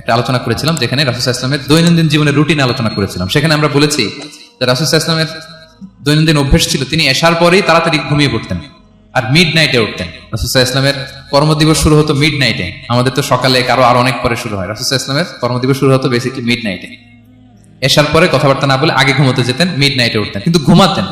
একটা আলোচনা করেছিলাম, যেখানে রাসুল ইসলামের দৈনন্দিন জীবনের রুটিন আলোচনা করেছিলাম। সেখানে আমরা বলেছি যে রাসুল ইসলামের দৈনন্দিন অভ্যেস ছিল, তিনি এসার পরেই তাড়াতাড়ি ঘুমিয়ে পড়তেন আর মিড নাইটে উঠতেন রাসুসাহ ইসলামের কর্মদিবস শুরু হতো মিড নাইটে আমাদের তো সকালে কারও আরও অনেক পরে শুরু হয়। রাসুসাহ ইসলামের কর্মদিবস শুরু হতো বেসিকলি মিড নাইটে এসার পরে কথাবার্তা না বলে আগে ঘুমোতে যেতেন মিড নাইটে উঠতেন। কিন্তু ঘুমাতেন।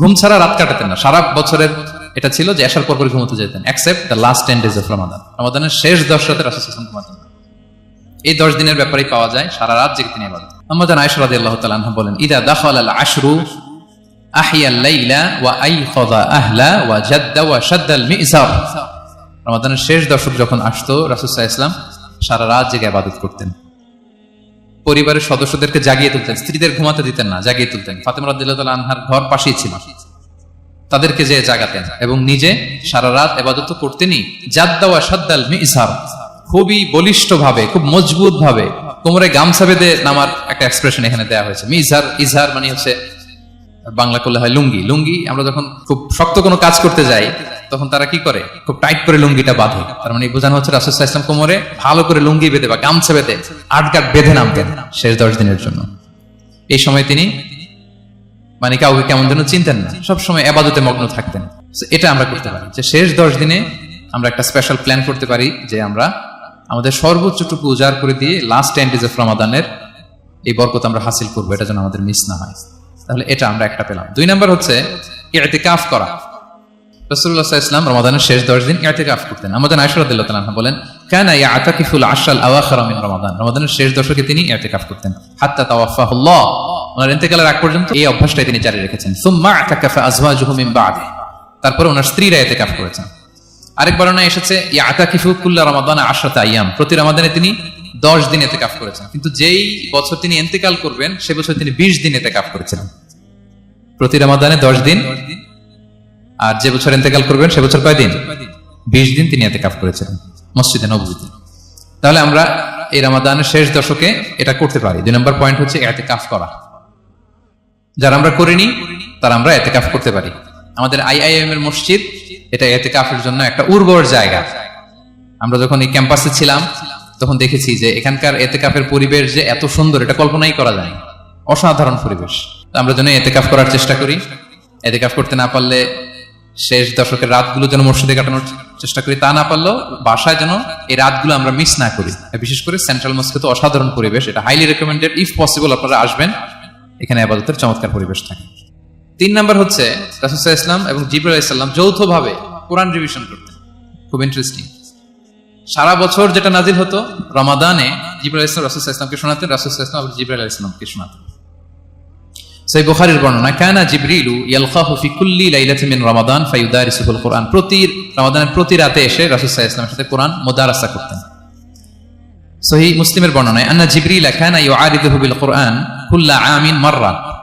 ঘুম ছাড়া রাত কাটাতেন না। সারা বছরের এটা ছিল যে এসার পর পরে ঘুমোতে যেতেন accept the last ten days of Ramadan রমাদানের শেষ দশ রাতে রাসুল ইসলাম ঘুমাতেন। এই দশ দিনের ব্যাপারেই পাওয়া যায়, সারা রাত জেগে তিনি আবাদত। আনহা বলেন, ইদা দাখাল আল আশরু রমাদানের শেষ দশক যখন আসতো ওয়াসাল্লাম সারা রাত জেগে ইবাদত করতেন। পরিবারের সদস্যদেরকে জাগিয়ে তুলতেন, স্ত্রীদের ঘুমাতে দিতেন না, জাগিয়ে তুলতেন। ফাতেমা রাদিয়াল্লাহু তাআলা আনহার ঘর পাশেই ছিল। তাদেরকে যে জাগাতেন এবং নিজে সারা রাত এবাদত করতেনই, জাদ্দা ওয়া শাদ্দাল মিজার খুবই বলিষ্ঠ ভাবে খুব মজবুত ভাবে কোমরে গামছা বেঁধে নামার একটা এক্সপ্রেশন এখানে দেওয়া হয়েছে। মিজার ইজহার মানে হচ্ছে, বাংলা করলে হয় লুঙ্গি। লুঙ্গি আমরা যখন খুব শক্ত কোনো কাজ করতে যাই, তখন তারা কি করে? খুব টাইট করে লুঙ্গিটা বাঁধে। তার মানে বোঝানো হচ্ছে রাসুল ইসলাম কোমরে ভালো করে লুঙ্গি বেঁধে বা গামছা বেঁধে আটগাট বেঁধে নামতেন শেষ দশ দিনের জন্য। এই সময় তিনি মানে কাউকে কেমন যেন চিনতেন না, সবসময় আবাদতে মগ্ন থাকতেন। এটা আমরা করতে পারি যে শেষ দশ দিনে আমরা একটা স্পেশাল প্ল্যান করতে পারি যে আমরা আমাদের সর্বোচ্চটুকু উজাড় করে দিয়ে লাস্ট টেন ডেজ অফ রমাদানের এই বরকত আমরা হাসিল করব, এটা যেন আমাদের মিস না হয়। তাহলে এটা আমরা একটা পেলাম। দুই নাম্বার হচ্ছে ইতিকাফ করা। রসুল্লাহ ইসলাম রমাদানের শেষ দশ দিন করতেন। আমাদের বলেন, কেন আতাকিফুল আশাল রমাদান। রমাদানের শেষ দশকে তিনি ইতিকাফ করতেন। হাত্তা তাওয়াফাহুল্লাহ। ওনার ইন্তেকালের আগ পর্যন্ত এই অভ্যাসটাই তিনি জারি রেখেছেন। সুম্মা আতাকাফা আজওয়াজুহু মিন বাদে। তারপরে ওনার স্ত্রীরা ইতিকাফ করেছেন। আরেক বর্ণনা এসেছে, ইয়াতাকিফু কুল্লা রমাদান আশরাত আইয়াম প্রতি রমাদানে তিনি দশ দিন এতেকাফ করেছেন। কিন্তু যেই বছর তিনি ইন্তেকাল করবেন, সে বছর তিনি বিশ দিন এতেকাফ করেছিলেন। প্রতি রমাদানে দশ দিন? আর যে বছর ইন্তেকাল করবেন, সে বছর কয় দিন? বিশ দিন তিনি এতেকাফ করেছিলেন, মসজিদে নবীতে তাহলে আমরা এই রমাদানের শেষ দশকে এটা করতে পারি। দুই নম্বর পয়েন্ট হচ্ছে এতেকাফ করা। যারা আমরা করিনি, তারা আমরা এতেকাফ করতে পারি। আমাদের আইআইএম এর মসজিদ এটা এতেকাফের জন্য একটা উর্বর জায়গা। আমরা যখন এই ক্যাম্পাসে ছিলাম, তখন দেখেছি যে এখানকার এতেকাফের পরিবেশ যে এত সুন্দর, এটা কল্পনাই করা যায় অসাধারণ পরিবেশ। আমরা যেন এতেকাফ করার চেষ্টা করি। এতেকাফ করতে না পারলে শেষ দশকের রাতগুলো যেন মসজিদে কাটানোর চেষ্টা করি। তা না পারলেও বাসায় যেন এই রাতগুলো আমরা মিস না করি। বিশেষ করে সেন্ট্রাল মস্কে তো অসাধারণ পরিবেশ। এটা হাইলি রেকমেন্ডেড ইফ পসিবল আপনারা আসবেন। এখানে আবাদতের চমৎকার পরিবেশ থাকে। তিন নাম্বার হচ্ছে রাসুসাহ ইসলাম এবং জিবুল ইসলাম যৌথভাবে কোরআন রিভিশন করতেন। খুব ইন্টারেস্টিং সারা বছর যেটা নাজিল হতো, রমাদানে জিবুল ইসলাম রাসুল ইসলামকে শোনাতেন, রাসুল ইসলাম আবার জিবুল ইসলামকে শোনাতেন। সেই বুখারীর বর্ণনা, কানা জিবরিলু ইয়ালকাহু মিন রমাদান কোরআন। প্রতি রমাদানের প্রতি রাতে এসে রাসূল সাল্লাল্লাহু সাথে কোরআন মুদারাসা করতেন। সহি মুসলিমের বর্ণনায়, আন্না জিবরিল কানা ইউআরিদুহু বিল কোরআন কুল্লা আমিন মাররা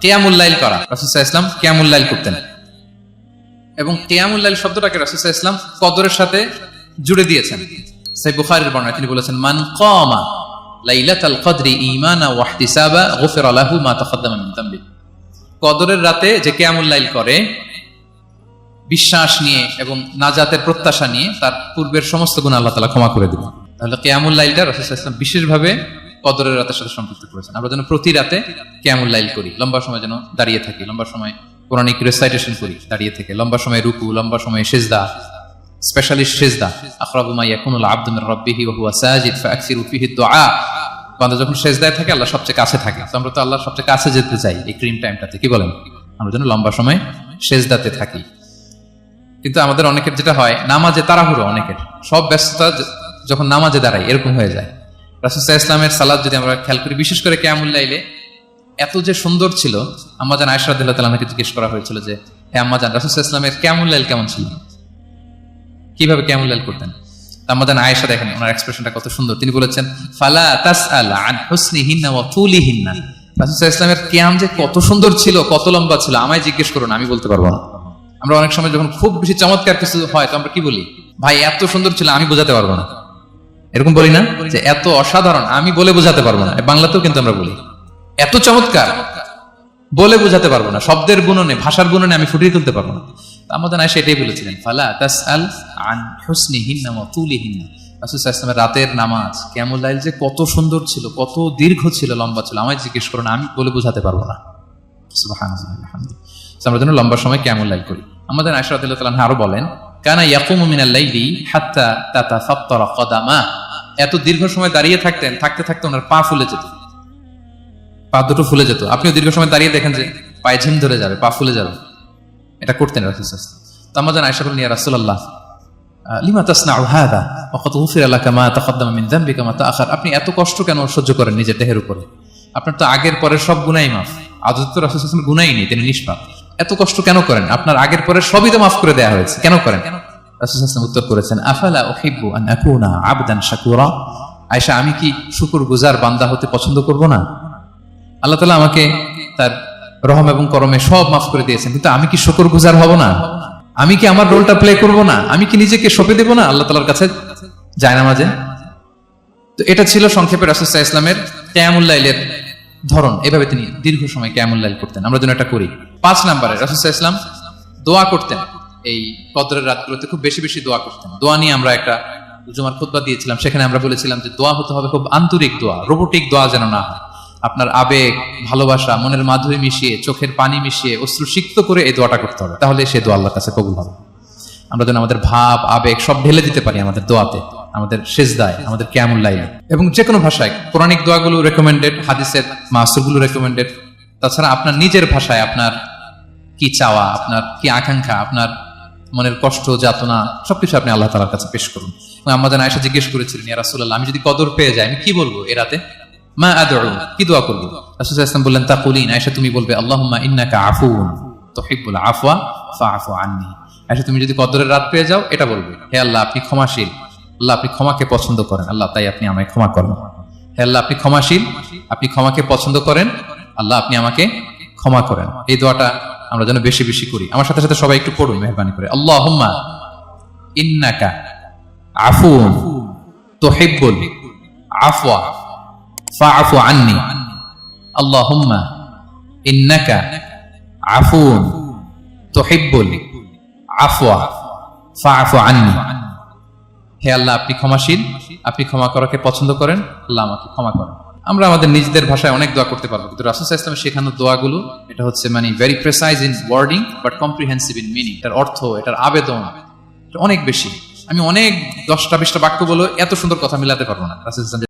কেয়ামুল্লাইল করা। রাসুসাহ ইসলাম কেয়ামুল্লাইল করতেন। এবং কেয়ামুল্লাইল শব্দটাকে রাসুসাহ ইসলাম কদরের সাথে জুড়ে দিয়েছেন। সেই বুখারের বর্ণায় তিনি বলেছেন, মান কমা লাইলাতাল কদরি ঈমানা ওয়া ইহতিসাবা গুফিরা লাহু মা তাকাদ্দামা মিন যামবি কদরের রাতে যে কিয়ামুল লাইল করে, বিশ্বাস নিয়ে এবং নাজাতের প্রত্যাশা নিয়ে তার পূর্বের সমস্ত গুণ আল্লাহ তাআলা ক্ষমা করে দিবেন। তাহলে কিয়ামুল লাইলটা রাসূল সাল্লাল্লাহু আলাইহি ওয়াসাল্লাম বিশেষভাবে কদরের রাতের সাথে সম্পৃক্ত করেছেন। আমরা যেন প্রতি রাতে কেমন লাইল করি, লম্বা সময় যেন দাঁড়িয়ে থাকি, লম্বা সময় কোরআনিক রেসাইটেশন করি, দাঁড়িয়ে থেকে, লম্বা সময় রুকু, লম্বা সময় সেজদা স্পেশালি সেজদা, আখরাবু মা ইয়াকুনুল আবদু মির রাব্বিহি ওয়া হুয়া সাজিদ ফাকসিরু ফিহি দুআ। বান্দা যখন সেজদায় থাকে, আল্লাহ সবচেয়ে কাছে থাকে। তো আমরা তো আল্লাহর সবচেয়ে কাছে যেতে চাই এই ক্রিম টাইমটাতে কি বলেন? আমরা যেন লম্বা সময় সেজদাতে থাকি। কিন্তু আমাদের অনেকের যেটা হয়, নামাজে তাড়াহুড়ো অনেকের। সব ব্যস্ততা যখন নামাজে দাঁড়াই, এরকম হয়ে যায়। রাসুসাহ ইসলামের সালাদ যদি আমরা খেয়াল করি, বিশেষ করে কেমুল্লাইলে এত যে সুন্দর ছিল আম্মাজান আয়সরাদুল্লাহ তালাকে জিজ্ঞেস করা হয়েছিল যে হ্যাঁ আম্মাজান রাসুসাহ ইসলামের কেমুল্লাইল কেমন ছিল? কীভাবে কেমুল্লাইল করতেন? তা আমাদের আয়েশা দেখেন, ওনার এক্সপ্রেশনটা কত সুন্দর। তিনি বলেছেন, ফালা তাস আল হুসনিহিন্না ওয়া তুলিহিন্না। রাসূলুল্লাহ ইসলামের কিয়াম যে কত সুন্দর ছিল, কত লম্বা ছিল, আমায় জিজ্ঞেস করুন, আমি বলতে পারব না। আমরা অনেক সময় যখন খুব বেশি চমৎকার কিছু হয়, তো আমরা কি বলি? ভাই, এত সুন্দর ছিল, আমি বোঝাতে পারব না। এরকম বলি না যে এত অসাধারণ, আমি বলে বোঝাতে পারব না। বাংলাতেও কিন্তু আমরা বলি। এত চমৎকার, বলে বোঝাতে পারব না। শব্দের গুণনে, ভাষার গুণনে আমি ফুটিয়ে তুলতে পারব না। আমাদের না সেটাই বলেছিলেন, ফালা তাস আল আন হুসনি হিন্না তুলি হিন্না রাতের নামাজ, কেমন লাইল যে কত সুন্দর ছিল, কত দীর্ঘ ছিল, লম্বা ছিল। আমায় জিজ্ঞেস করো না, আমি বলে বোঝাতে পারব না। আমরা যেন লম্বা সময় কেমন লাইল করি। আমাদের আশরাত আরও বলেন, কানা ইয়াকুমু মিনাল হাত্তা তাতাফাত্তারা কদামা। এত দীর্ঘ সময় দাঁড়িয়ে থাকতেন থাকতে থাকতে ওনার পা ফুলে যেত। পা দুটো ফুলে যেত। আপনিও দীর্ঘ সময় দাঁড়িয়ে দেখেন যে পায়ে ঝিম ধরে যাবে পা ফুলে যাবে। এটা করতেন রাসুল তো আমরা যেন আয়সা বলেন ইয়া রাসূলুল্লাহ আহ, লিমা তাসনাউ হাদা ওয়া কদ গুফিরা লাকা মা তাকদ্দামা মিন যামবিকা মা তাআখার। আপনি এত কষ্ট কেন সহ্য করেন নিজের দেহের উপরে? আপনার তো আগের পরের সব গুনাই মাফ। আদত রাসূল গুনাই নেই তিনি নিষ্পাপ। এত কষ্ট কেন করেন? আপনার আগের পরে সবই তো মাফ করে দেয়া হয়েছে। কেন করেন? রাসূল উত্তর করেছেন, আফালা উহিব্বু আন আকুনা আবদান শাকুরা? আয়েশা, আমি কি শুকুর গুজার বান্দা হতে পছন্দ করব না? আল্লাহ তালা আমাকে তার রহম এবং করমে সব মাফ করে দিয়েছেন, কিন্তু আমি কি শকর গুজার হব না? আমি কি আমার রোলটা প্লে করব না? আমি কি নিজেকে সঁপে দেব না? আল্লাহ তালার কাছে যায় না মাঝে তো এটা ছিল সংক্ষেপে রাসুসাহ ইসলামের ক্যামুল্লাইলের ধরন। এভাবে তিনি দীর্ঘ সময় ক্যামুল্লাইল করতেন। আমরা যেন এটা করি। পাঁচ নম্বরে রাসুসাহ ইসলাম দোয়া করতেন। এই কদরের রাতগুলোতে খুব বেশি বেশি দোয়া করতেন দোয়া নিয়ে আমরা একটা জুমার খুতবা দিয়েছিলাম। সেখানে আমরা বলেছিলাম যে দোয়া হতে হবে খুব আন্তরিক দোয়া, রোবোটিক দোয়া যেন না হয়। আপনার আবেগ, ভালোবাসা, মনের মাধুরী মিশিয়ে, চোখের পানি মিশিয়ে অশ্রু সিক্ত করে এই দোয়াটা করতে হবে। তাহলে সে দোয়া আল্লাহর কাছে কবুল হবে। আমরা যেন আমাদের ভাব, আবেগ সব ঢেলে দিতে পারি আমাদের দোয়াতে, আমাদের সেজদায়, আমাদের ক্যামুল্লাইলে এবং যে কোনো ভাষায় পৌরাণিক দোয়াগুলো রেকমেন্ডেড হাদিসের মাসুরগুলো রেকমেন্ডেড তাছাড়া আপনার নিজের ভাষায় আপনার কি চাওয়া, আপনার কি আকাঙ্ক্ষা, আপনার মনের কষ্ট, যাতনা, সবকিছু আপনি আল্লাহ তালার কাছে পেশ করুন। এবং আমাদের আয়সা জিজ্ঞেস করেছিলেন, ইয়া আমি যদি কদর পেয়ে যাই, আমি কি বলব এ রাতে? মা আদউ, কি দোয়া করব? রাসূল ইসলাম বললেন, তাকুলিন। আয়েশা, তুমি বলবে, আল্লাহুম্মা ইন্নাকা আফুন তুহিব্বুল আফওয়া ফাআফু আন্নি। আয়েশা, তুমি যদি কদরের রাত পেয়ে যাও, এটা বলবে, হে আল্লাহ, আপনি ক্ষমাশীল। আল্লাহ, আপনি ক্ষমাকে পছন্দ করেন। আল্লাহ, তাই আপনি আমায় ক্ষমা করেন। হে আল্লাহ, আপনি ক্ষমাশীল, আপনি ক্ষমাকে পছন্দ করেন। আল্লাহ, আপনি আমাকে ক্ষমা করেন। এই দোয়াটা আমরা যেন বেশি বেশি করি। আমার সাথে সাথে সবাই একটু পড়ুন, মেহরবানি করে। আল্লাহ ইন্নাকা আফুন তুহিব্বুল আফওয়া ফাআফু আন্নি। আল্লাহুম্মা ইন্নাকা আফুন তুহিব্বুল আফওয়া ফাআফু আন্নি। হে আল্লাহ, আপনি ক্ষমাশীল। আপনি ক্ষমা করাকে পছন্দ করেন। আল্লাহ আমাকে ক্ষমা করেন। আমরা আমাদের নিজেদের ভাষায় অনেক দোয়া করতে পারব। কিন্তু রাসুল ইসলামের শেখানো দোয়াগুলো, এটা হচ্ছে মানে very precise in wording but comprehensive in meaning এটার অর্থ, এটার আবেদন অনেক বেশি। আমি অনেক দশটা বিশটা বাক্য বলো এত সুন্দর কথা মিলাতে পারব না। রাসুল ইসলাম